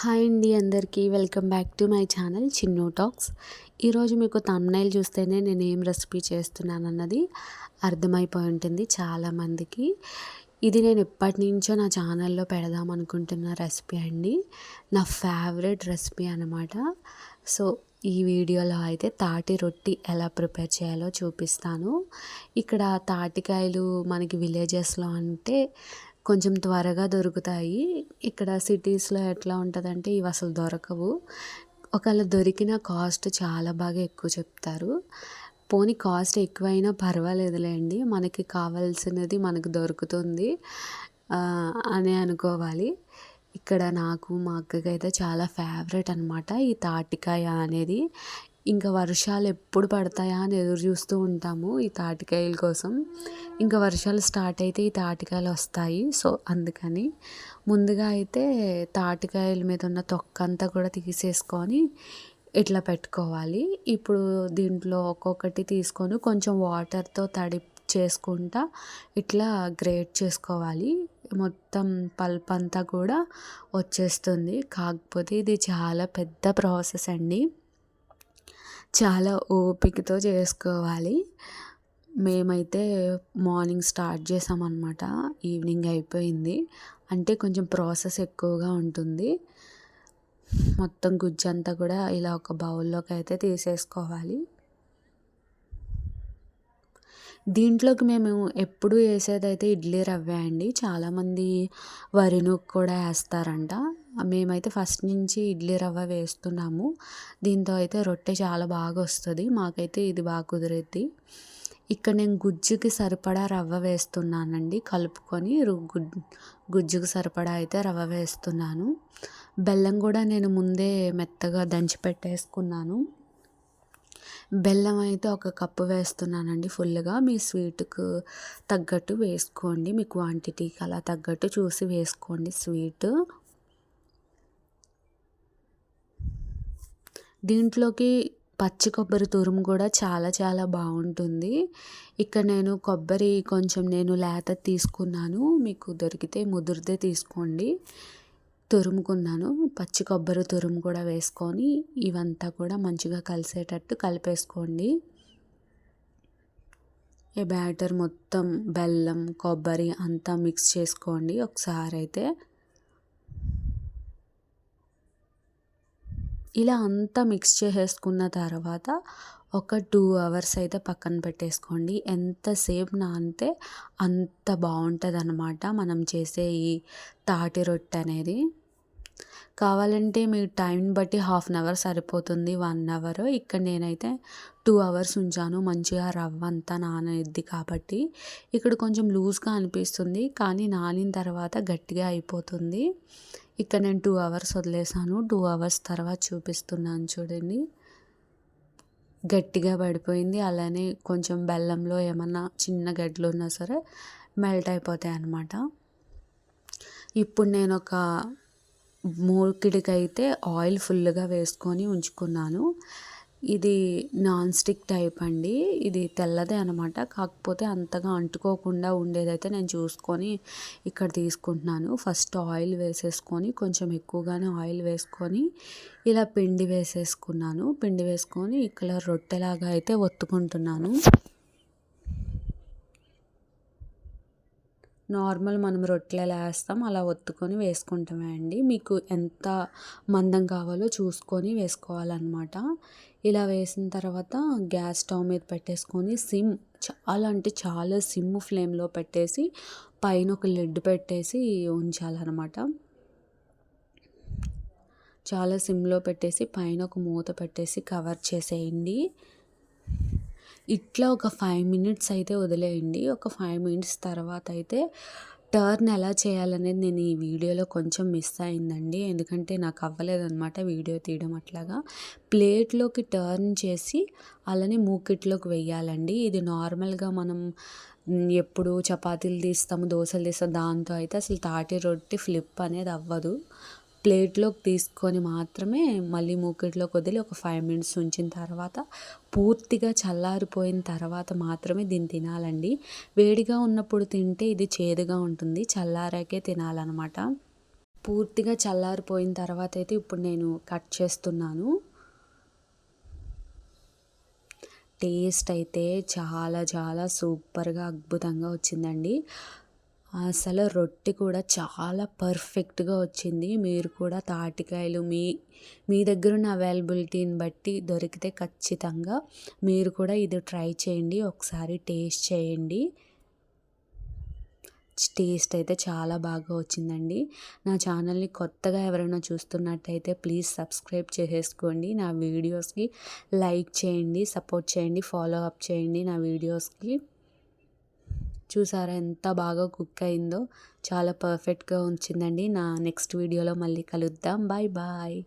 Hi అండి అందరికీ. Welcome back to my channel Chinnu talks. ఈరోజు మీకు తమ్నైల్ చూస్తేనే నేను ఏం రెసిపీ చేస్తున్నాను అన్నది అర్థమైపోయి ఉంటుంది చాలామందికి. ఇది నేను ఎప్పటి నుంచో నా ఛానల్లో పెడదాం అనుకుంటున్న రెసిపీ అండి. నా ఫేవరెట్ రెసిపీ అనమాట సో ఈ వీడియోలో అయితే తాటి రొట్టి ఎలా ప్రిపేర్ చేయాలో చూపిస్తాను. ఇక్కడ తాటికాయలు మనకి విలేజెస్లో అంటే కొంచెం త్వరగా దొరుకుతాయి. ఇక్కడ సిటీస్లో ఎట్లా ఉంటుందంటే ఇవి అసలు దొరకవు. ఒకవేళ దొరికిన కాస్ట్ చాలా బాగా ఎక్కువ చెప్తారు. పోనీ కాస్ట్ ఎక్కువైనా పర్వాలేదులేండి. మనకి కావాల్సినది మనకు దొరుకుతుంది అని అనుకోవాలి. ఇక్కడ నాకు మా అక్కకి అయితే చాలా ఫేవరెట్ అనమాట ఈ తాటికాయ అనేది. ఇంకా వర్షాలు ఎప్పుడు పడతాయా అని ఎదురు చూస్తూ ఉంటాము ఈ తాటికాయల కోసం. ఇంకా వర్షాలు స్టార్ట్ అయితే ఈ తాటికాయలు వస్తాయి. సో అందుకని ముందుగా అయితే తాటికాయల మీద ఉన్న తొక్క అంతా కూడా తీసేసుకొని ఇట్లా పెట్టుకోవాలి. ఇప్పుడు దీంట్లో ఒక్కొక్కటి తీసుకొని కొంచెం వాటర్తో తడి చేసుకుంటా ఇట్లా గ్రేట్ చేసుకోవాలి. మొత్తం పల్ప్ అంతా కూడా వచ్చేస్తుంది. కాకపోతే ఇది చాలా పెద్ద ప్రాసెస్ అండి. చాలా ఓపికతో చేసుకోవాలి. మేమైతే మార్నింగ్ స్టార్ట్ చేసామన్నమాట. ఈవినింగ్ అయిపోయింది. అంటే కొంచెం ప్రాసెస్ ఎక్కువగా ఉంటుంది. మొత్తం గుజ్జు అంతా కూడా ఇలా ఒక బౌల్లోకి అయితే తీసేసుకోవాలి. దీంట్లోకి మేము ఎప్పుడు వేసేదైతే ఇడ్లీ రవ్వే అండి చాలామంది వరి నూక కూడా వేస్తారంట. మేమైతే ఫస్ట్ నుంచి ఇడ్లీ రవ్వ వేస్తున్నాము. దీంతో అయితే రొట్టె చాలా బాగా వస్తుంది. మాకైతే ఇది బాగా కుదిరేది ఇక్కడ నేను గుజ్జుకి సరిపడా రవ్వ వేస్తున్నానండి. కలుపుకొని గుజ్జుకి సరిపడా అయితే రవ్వ వేస్తున్నాను. బెల్లం కూడా నేను ముందే మెత్తగా దంచి పెట్టేసుకున్నాను. బెల్లం అయితే ఒక కప్పు వేస్తున్నానండి ఫుల్గా మీ స్వీట్కు తగ్గట్టు వేసుకోండి. మీ క్వాంటిటీకి అలా తగ్గట్టు చూసి వేసుకోండి స్వీట్. దీంట్లోకి పచ్చి కొబ్బరి తురుము కూడా చాలా చాలా బాగుంటుంది. ఇక్కడ నేను కొబ్బరి కొంచెం నేను లేత తీసుకున్నాను. మీకు దొరికితే ముదిరితే తీసుకోండి. తురుముకున్నాను. పచ్చి కొబ్బరి తురుము కూడా వేసుకొని ఇవంతా కూడా మంచిగా కలిసేటట్టు కలిపేసుకోండి. ఈ బ్యాటర్ మొత్తం బెల్లం కొబ్బరి అంతా మిక్స్ చేసుకోండి ఒకసారి అయితే. ఇలా అంతా మిక్స్ చేసేసుకున్న తర్వాత ఒక టూ అవర్స్ అయితే పక్కన పెట్టేసుకోండి. ఎంతసేపు నానితే అంత బాగుంటుంది అనమాట మనం చేసే ఈ తాటి రొట్టె అనేది. కావాలంటే మీ టైంని బట్టి హాఫ్ అన్ అవర్ సరిపోతుంది వన్ అవర్. ఇక్కడ నేనైతే టూ అవర్స్ ఉంచాను మంచిగా రవ్వ అంతా నానద్ది కాబట్టి. ఇక్కడ కొంచెం లూజ్గా అనిపిస్తుంది కానీ నానిన తర్వాత గట్టిగా అయిపోతుంది. ఇక్కడ నేను టూ అవర్స్ వదిలేసాను టూ అవర్స్ తర్వాత చూపిస్తున్నాను చూడండి. గట్టిగా పడిపోయింది అలానే కొంచెం బెల్లంలో ఏమన్నా చిన్న గడ్డలు ఉన్నా సరే మెల్ట్ అయిపోతాయి అన్నమాట. ఇప్పుడు నేను ఒక మూకిడికైతే ఆయిల్ ఫుల్గా వేసుకొని ఉంచుకున్నాను. ఇది నాన్ స్టిక్ టైప్ అండి. ఇది తెల్లదే అనమాట కాకపోతే అంతగా అంటుకోకుండా ఉండేదైతే నేను చూసుకొని ఇక్కడ తీసుకుంటున్నాను. ఫస్ట్ ఆయిల్ వేసేసుకొని కొంచెం ఎక్కువగానే ఆయిల్ వేసుకొని ఇలా పిండి వేసేసుకున్నాను. పిండి వేసుకొని ఇక్కడ రొట్టెలాగా అయితే ఒత్తుకుంటున్నాను. నార్మల్ మనం రొట్టెలు ఎలా వేస్తాం అలా ఒత్తుకొని వేసుకుంటామే అండి. మీకు ఎంత మందం కావాలో చూసుకొని వేసుకోవాలన్నమాట. ఇలా వేసిన తర్వాత గ్యాస్ స్టవ్ మీద పెట్టేసుకొని సిమ్ చాలా అంటే చాలా సిమ్ ఫ్లేమ్లో పెట్టేసి పైన ఒక లిడ్ పెట్టేసి ఉంచాలన్నమాట. చాలా సిమ్లో పెట్టేసి పైన ఒక మూత పెట్టేసి కవర్ చేసేయండి. ఇట్లా ఒక ఫైవ్ మినిట్స్ అయితే వదిలేయండి. ఒక ఫైవ్ మినిట్స్ తర్వాత అయితే టర్న్ ఎలా చేయాలనేది నేను ఈ వీడియోలో కొంచెం మిస్ అయిందండి. ఎందుకంటే నాకు అవ్వలేదన్నమాట వీడియో తీయడం అట్లాగా. ప్లేట్లోకి టర్న్ చేసి అలానే మూకిట్లోకి వెయ్యాలండి. ఇది నార్మల్గా మనం ఎప్పుడు చపాతీలు తీస్తాము దోశలు తీస్తాం దాంతో అయితే అసలు తాటి రొట్టి ఫ్లిప్ అనేది అవ్వదు. ప్లేట్లోకి తీసుకొని మాత్రమే మళ్ళీ మూకిట్లోకి వదిలి ఒక ఫైవ్ మినిట్స్ ఉంచిన తర్వాత పూర్తిగా చల్లారిపోయిన తర్వాత మాత్రమే దీన్ని తినాలండి. వేడిగా ఉన్నప్పుడు తింటే ఇది చేదుగా ఉంటుంది. చల్లారాకే తినాలన్నమాట. పూర్తిగా చల్లారిపోయిన తర్వాత అయితే ఇప్పుడు నేను కట్ చేస్తున్నాను. టేస్ట్ అయితే చాలా చాలా సూపర్గా అద్భుతంగా వచ్చిందండి. అసలు రొట్టె కూడా చాలా పర్ఫెక్ట్గా వచ్చింది. మీరు కూడా తాటికాయలు మీ మీ దగ్గర ఉన్న అవైలబిలిటీని బట్టి దొరికితే ఖచ్చితంగా మీరు కూడా ఇది ట్రై చేయండి. ఒకసారి టేస్ట్ చేయండి. టేస్ట్ అయితే చాలా బాగా వచ్చిందండి. నా ఛానల్ని కొత్తగా ఎవరైనా చూస్తున్నట్టయితే ప్లీజ్ సబ్స్క్రైబ్ చేసేసుకోండి. నా వీడియోస్కి లైక్ చేయండి సపోర్ట్ చేయండి ఫాలో అప్ చేయండి నా వీడియోస్కి. చూసారా ఎంత బాగా కుక్ అయిందో. చాలా పర్ఫెక్ట్గా ఉంచిందండి. నా నెక్స్ట్ వీడియోలో మళ్ళీ కలుద్దాం. Bye bye